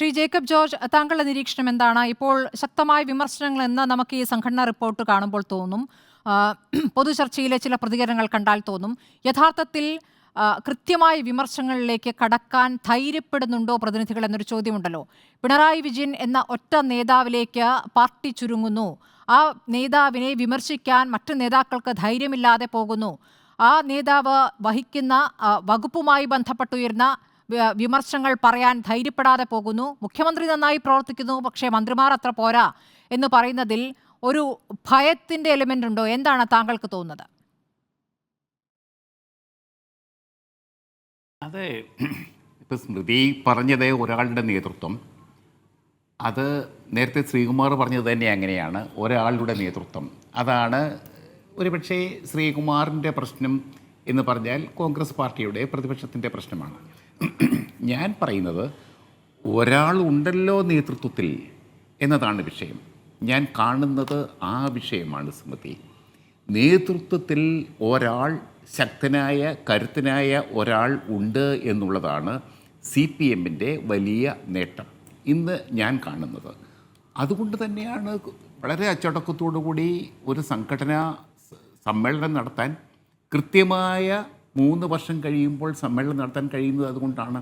Shri Jacob George താങ്കളുടെ നിരീക്ഷണം എന്താണ്? ഇപ്പോൾ ശക്തമായ വിമർശനങ്ങൾ എന്ന് നമുക്ക് ഈ സംഘടനാ റിപ്പോർട്ട് കാണുമ്പോൾ തോന്നും. പൊതുചർച്ചയിലെ ചില പ്രതികരണങ്ങൾ കണ്ടാൽ തോന്നും. യഥാർത്ഥത്തിൽ കൃത്യമായ വിമർശനങ്ങളിലേക്ക് കടക്കാൻ ധൈര്യപ്പെടുന്നുണ്ടോ പ്രതിനിധികൾ എന്നൊരു ചോദ്യമുണ്ടല്ലോ. പിണറായി വിജയൻ എന്ന ഒറ്റ നേതാവിലേക്ക് പാർട്ടി ചുരുങ്ങുന്നു. ആ നേതാവിനെ വിമർശിക്കാൻ മറ്റു നേതാക്കൾക്ക് ധൈര്യമില്ലാതെ പോകുന്നു. ആ നേതാവ് വഹിക്കുന്ന വകുപ്പുമായി ബന്ധപ്പെട്ടുയർന്ന വിമർശനങ്ങൾ പറയാൻ ധൈര്യപ്പെടാതെ പോകുന്നു. മുഖ്യമന്ത്രി നന്നായി പ്രവർത്തിക്കുന്നു പക്ഷേ മന്ത്രിമാർ അത്ര പോരാ എന്ന് പറയുന്നതിൽ ഒരു ഭയത്തിന്റെ എലിമെന്റ് ഉണ്ടോ? എന്താണ് താങ്കൾക്ക് തോന്നുന്നത്? അതെ. ഇപ്പം സ്മൃതി പറഞ്ഞത് ഒരാളുടെ നേതൃത്വം. അത് നേരത്തെ ശ്രീകുമാർ പറഞ്ഞത് തന്നെ അങ്ങനെയാണ്. ഒരാളുടെ നേതൃത്വം. അതാണ് ഒരുപക്ഷേ ശ്രീകുമാറിന്റെ പ്രശ്നം എന്ന് പറഞ്ഞാൽ കോൺഗ്രസ് പാർട്ടിയുടെ പ്രതിപക്ഷത്തിന്റെ പ്രശ്നമാണ്. ഞാൻ പറയുന്നത് ഒരാളുണ്ടല്ലോ നേതൃത്വത്തിൽ എന്നതാണ് വിഷയം. ഞാൻ കാണുന്നത് ആ വിഷയമാണ് സ്മൃതി. നേതൃത്വത്തിൽ ഒരാൾ ശക്തനായ കരുത്തനായ ഒരാൾ ഉണ്ട് എന്നുള്ളതാണ് സി പി എമ്മിന്റെ വലിയ നേട്ടം. ഇന്ന് ഞാൻ കാണുന്നത്. അതുകൊണ്ട് തന്നെയാണ് വളരെ അച്ചടക്കത്തോടു കൂടി ഒരു സംഘടനാ സമ്മേളനം നടത്താൻ കൃത്യമായ മൂന്ന് വർഷം കഴിയുമ്പോൾ സമ്മേളനം നടത്താൻ കഴിയുന്നത് അതുകൊണ്ടാണ്.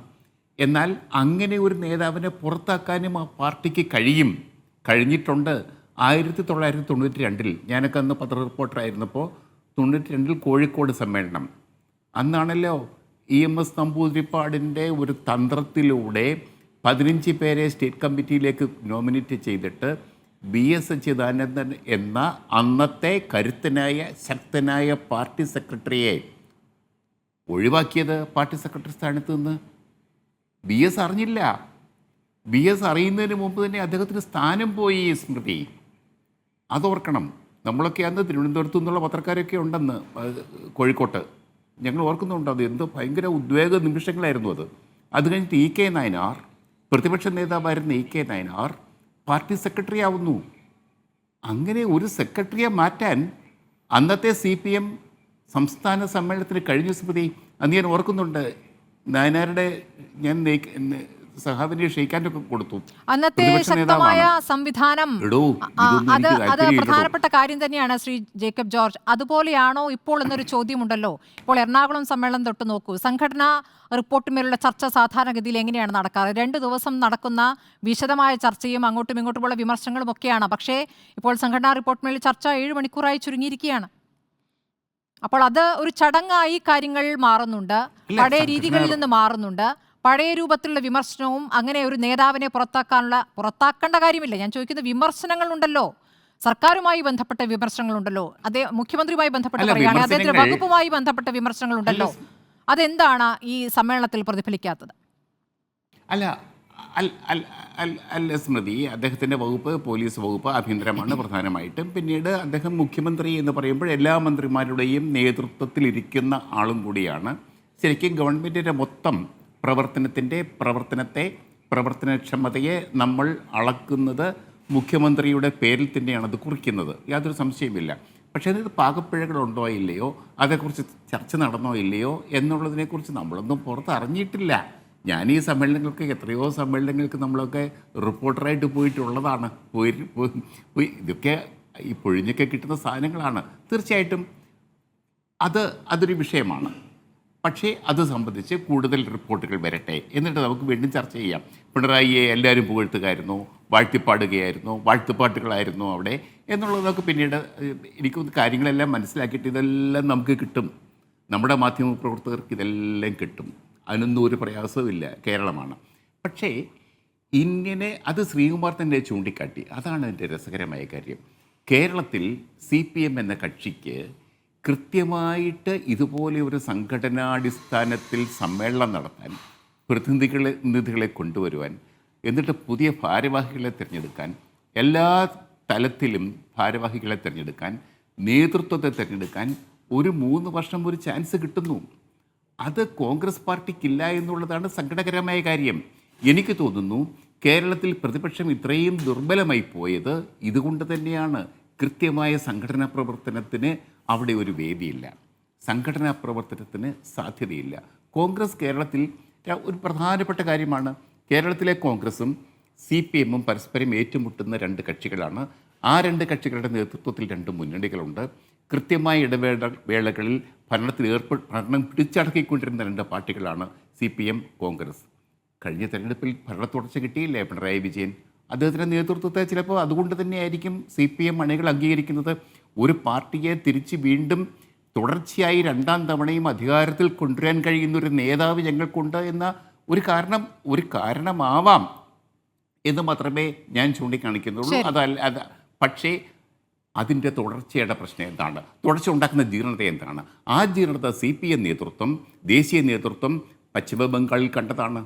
എന്നാൽ അങ്ങനെ ഒരു നേതാവിനെ പുറത്താക്കാനും ആ പാർട്ടിക്ക് കഴിയും. കഴിഞ്ഞിട്ടുണ്ട് ആയിരത്തി തൊള്ളായിരത്തി തൊണ്ണൂറ്റി രണ്ടിൽ ഞാനൊക്കെ അന്ന് പത്ര റിപ്പോർട്ടറായിരുന്നപ്പോൾ തൊണ്ണൂറ്റി രണ്ടിൽ കോഴിക്കോട് സമ്മേളനം. അന്നാണല്ലോ ഇ എം എസ് നമ്പൂതിരിപ്പാടിന്റെ ഒരു തന്ത്രത്തിലൂടെ പതിനഞ്ച് പേരെ സ്റ്റേറ്റ് കമ്മിറ്റിയിലേക്ക് നോമിനേറ്റ് ചെയ്തിട്ട് ബി എസ് അച്യുതാനന്ദൻ എന്ന അന്നത്തെ കരുത്തനായ ശക്തനായ പാർട്ടി സെക്രട്ടറിയെ ഒഴിവാക്കിയത് പാർട്ടി സെക്രട്ടറി സ്ഥാനത്ത് നിന്ന്? ബി എസ് അറിഞ്ഞില്ല. ബി എസ് അറിയുന്നതിന് മുമ്പ് തന്നെ അദ്ദേഹത്തിന് സ്ഥാനം പോയി സ്മൃതി. അതോർക്കണം നമ്മളൊക്കെ അന്ന് തിരുവനന്തപുരത്തു നിന്നുള്ള പത്രക്കാരൊക്കെ ഉണ്ടെന്ന് കോഴിക്കോട്ട്. ഞങ്ങൾ ഓർക്കുന്നുണ്ട് അത്? എന്തോ ഭയങ്കര ഉദ്വേഗ നിമിഷങ്ങളായിരുന്നു അത്. അത് കഴിഞ്ഞിട്ട് ഇ കെ നയനാർ പ്രതിപക്ഷ നേതാവായിരുന്ന E K Nayanar party secretary ആവുന്നു. അങ്ങനെ ഒരു സെക്രട്ടറിയെ മാറ്റാൻ അന്നത്തെ സി പി എം സംസ്ഥാന സമ്മേളനത്തിന് കഴിഞ്ഞ സ്മൃതി അന്ന് ഞാൻ ഓർക്കുന്നുണ്ട് നായനാരുടെ ഞാൻ നെയ്- നെ- ഒക്കെ കൊടുത്തു. അന്നത്തെ ശക്തമായ സംവിധാനം അത് അത്. പ്രധാനപ്പെട്ട കാര്യം തന്നെയാണ് ശ്രീ ജേക്കബ് ജോർജ്. അതുപോലെയാണോ ഇപ്പോൾ എന്നൊരു ചോദ്യമുണ്ടല്ലോ. ഇപ്പോൾ എറണാകുളം സമ്മേളനം തൊട്ട് നോക്കൂ. സംഘടനാ റിപ്പോർട്ടിന്മേലുള്ള ചർച്ച സാധാരണഗതിയിൽ എങ്ങനെയാണ് നടക്കാറ്? രണ്ട് ദിവസം നടക്കുന്ന വിശദമായ ചർച്ചയും അങ്ങോട്ടും ഇങ്ങോട്ടുമുള്ള വിമർശനങ്ങളും ഒക്കെയാണ്. പക്ഷേ ഇപ്പോൾ സംഘടനാ റിപ്പോർട്ടിന്മേൽ ചർച്ച ഏഴ് മണിക്കൂറായി ചുരുങ്ങിയിരിക്കുകയാണ്. അപ്പോൾ അത് ഒരു ചടങ്ങായി കാര്യങ്ങൾ മാറുന്നുണ്ട്. പഴയ രീതികളിൽ നിന്ന് മാറുന്നുണ്ട്. പഴയ രൂപത്തിലുള്ള വിമർശനവും അങ്ങനെ ഒരു നേതാവിനെ പുറത്താക്കാനുള്ള പുറത്താക്കേണ്ട കാര്യമില്ല. ഞാൻ ചോദിക്കുന്ന വിമർശനങ്ങളുണ്ടല്ലോ. സർക്കാരുമായി ബന്ധപ്പെട്ട വിമർശനങ്ങളുണ്ടല്ലോ. അതേ മുഖ്യമന്ത്രിയുമായി ബന്ധപ്പെട്ട് പറയുകയാണെങ്കിൽ അദ്ദേഹത്തിന്റെ വകുപ്പുമായി ബന്ധപ്പെട്ട വിമർശനങ്ങളുണ്ടല്ലോ. അതെന്താണ് ഈ സമ്മേളനത്തിൽ പ്രതിഫലിക്കാത്തത്? അല്ല അൽ അൽ അൽ അൽ സ്മൃതി അദ്ദേഹത്തിന്റെ വകുപ്പ് പോലീസ് വകുപ്പ് ആഭ്യന്തരമാണ് പ്രധാനമായിട്ടും. പിന്നീട് അദ്ദേഹം മുഖ്യമന്ത്രി എന്ന് പറയുമ്പോൾ എല്ലാ മന്ത്രിമാരുടെയും നേതൃത്വത്തിലിരിക്കുന്ന ആളും കൂടിയാണ്. ശരിക്കും ഗവൺമെന്റിന്റെ മൊത്തം പ്രവർത്തനത്തിന്റെ പ്രവർത്തനത്തെ പ്രവർത്തനക്ഷമതയെ നമ്മൾ അളക്കുന്നത് മുഖ്യമന്ത്രിയുടെ പേരിൽ തന്നെയാണ് അത് കുറിക്കുന്നത്. യാതൊരു സംശയമില്ല പക്ഷേ അതിന് പാകപ്പിഴകളുണ്ടോ ഇല്ലയോ? അതേക്കുറിച്ച് ചർച്ച നടന്നോ ഇല്ലയോ? എന്നുള്ളതിനെക്കുറിച്ച് നമ്മളൊന്നും പുറത്ത് അറിഞ്ഞിട്ടില്ല ഞാൻ ഈ സമ്മേളനങ്ങൾക്ക് എത്രയോ സമ്മേളനങ്ങൾക്ക് നമ്മളൊക്കെ റിപ്പോർട്ടറായിട്ട് പോയിട്ടുള്ളതാണ്. പോയി പോയി- ഇതൊക്കെ ഈ പൊഴിഞ്ഞൊക്കെ കിട്ടുന്ന സാധനങ്ങളാണ്. തീർച്ചയായിട്ടും അത് അതൊരു വിഷയമാണ്. പക്ഷേ അത് സംബന്ധിച്ച് കൂടുതൽ റിപ്പോർട്ടുകൾ വരട്ടെ. എന്നിട്ട് നമുക്ക് വീണ്ടും ചർച്ച ചെയ്യാം. പിണറായിയെ എല്ലാവരും പുകഴ്ത്തുകയായിരുന്നു. വാഴ്ത്തിപ്പാടുകയായിരുന്നു. വാഴ്ത്തുപാട്ടുകളായിരുന്നു അവിടെ. എന്നുള്ളതൊക്കെ പിന്നീട് എനിക്ക് കാര്യങ്ങളെല്ലാം മനസ്സിലാക്കിയിട്ട് ഇതെല്ലാം നമുക്ക് കിട്ടും. നമ്മുടെ മാധ്യമ പ്രവർത്തകർക്ക് ഇതെല്ലാം കിട്ടും. അതിനൊന്നും ഒരു പ്രയാസവുമില്ല. കേരളമാണ്. പക്ഷേ ഇന്ത്യനെ അത് ശ്രീകുമാർ തന്നെ ചൂണ്ടിക്കാട്ടി. അതാണ് എന്റെ രസകരമായ കാര്യം. കേരളത്തിൽ സി പി എം എന്ന കക്ഷിക്ക് കൃത്യമായിട്ട് ഇതുപോലെ ഒരു സംഘടനാടിസ്ഥാനത്തിൽ സമ്മേളനം നടത്താൻ പ്രതിനിധികളെ നിധികളെ കൊണ്ടുവരുവാൻ എന്നിട്ട് പുതിയ ഭാരവാഹികളെ തിരഞ്ഞെടുക്കാൻ എല്ലാ തലത്തിലും ഭാരവാഹികളെ തിരഞ്ഞെടുക്കാൻ നേതൃത്വത്തെ തിരഞ്ഞെടുക്കാൻ ഒരു മൂന്ന് വർഷം ഒരു ചാൻസ് കിട്ടുന്നു. അത് കോൺഗ്രസ് പാർട്ടിക്കില്ല എന്നുള്ളതാണ് സങ്കടകരമായ കാര്യം. എനിക്ക് തോന്നുന്നു കേരളത്തിൽ പ്രതിപക്ഷം ഇത്രയും ദുർബലമായി പോയത് ഇതുകൊണ്ട് തന്നെയാണ്. കൃത്യമായ സംഘടനാ പ്രവർത്തനത്തിന് അവിടെ ഒരു വേദിയില്ല. സംഘടനാ പ്രവർത്തനത്തിന് സാധ്യതയില്ല. കോൺഗ്രസ് കേരളത്തിൽ ഒരു പ്രധാനപ്പെട്ട കാര്യമാണ്. കേരളത്തിലെ കോൺഗ്രസും സി പി എമ്മും പരസ്പരം ഏറ്റുമുട്ടുന്ന രണ്ട് കക്ഷികളാണ്. ആ രണ്ട് കക്ഷികളുടെ നേതൃത്വത്തിൽ രണ്ട് മുന്നണികളുണ്ട്. കൃത്യമായ ഇടവേള വേളകളിൽ ഭരണത്തിൽ ഏർപ്പെ ഭരണം പിടിച്ചടക്കിക്കൊണ്ടിരുന്ന രണ്ട് പാർട്ടികളാണ് സി പി എം കോൺഗ്രസ്. കഴിഞ്ഞ തെരഞ്ഞെടുപ്പിൽ ഭരണ തുടർച്ച കിട്ടിയില്ലേ പിണറായി വിജയൻ? അദ്ദേഹത്തിന്റെ നേതൃത്വത്തെ ചിലപ്പോൾ അതുകൊണ്ട് തന്നെയായിരിക്കും സി പി എം അണികൾ അംഗീകരിക്കുന്നത്. ഒരു പാർട്ടിയെ തിരിച്ച് വീണ്ടും തുടർച്ചയായി രണ്ടാം തവണയും അധികാരത്തിൽ കൊണ്ടുവരാൻ കഴിയുന്ന ഒരു നേതാവ് ഞങ്ങൾക്കുണ്ട് എന്ന ഒരു കാരണം ഒരു കാരണമാവാം എന്ന് മാത്രമേ ഞാൻ ചൂണ്ടിക്കാണിക്കുന്നുള്ളൂ. അതല്ല അത് പക്ഷേ അതിന്റെ തുടർച്ചയുടെ പ്രശ്നം എന്താണ്? തുടർച്ച ഉണ്ടാക്കുന്ന ജീർണത എന്താണ്? ആ ജീർണത സി പി എം നേതൃത്വം ദേശീയ നേതൃത്വം പശ്ചിമ ബംഗാളിൽ കണ്ടതാണ്.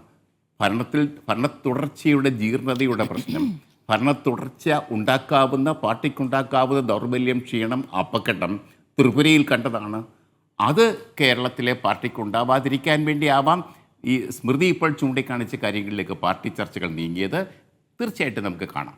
ഭരണത്തിൽ ഭരണ തുടർച്ചയുടെ ജീർണതയുടെ പ്രശ്നം. ഭരണ തുടർച്ച ഉണ്ടാക്കാവുന്ന പാർട്ടിക്കുണ്ടാക്കാവുന്ന ദൗർബല്യം ക്ഷീണം അപകടം ത്രിപുരയിൽ കണ്ടതാണ്. അത് കേരളത്തിലെ പാർട്ടിക്കുണ്ടാവാതിരിക്കാൻ വേണ്ടിയാവാം ഈ സ്മൃതി ഇപ്പോൾ ചൂണ്ടിക്കാണിച്ച കാര്യങ്ങളിലേക്ക് പാർട്ടി ചർച്ചകൾ നീങ്ങിയത്. തീർച്ചയായിട്ടും നമുക്ക് കാണാം.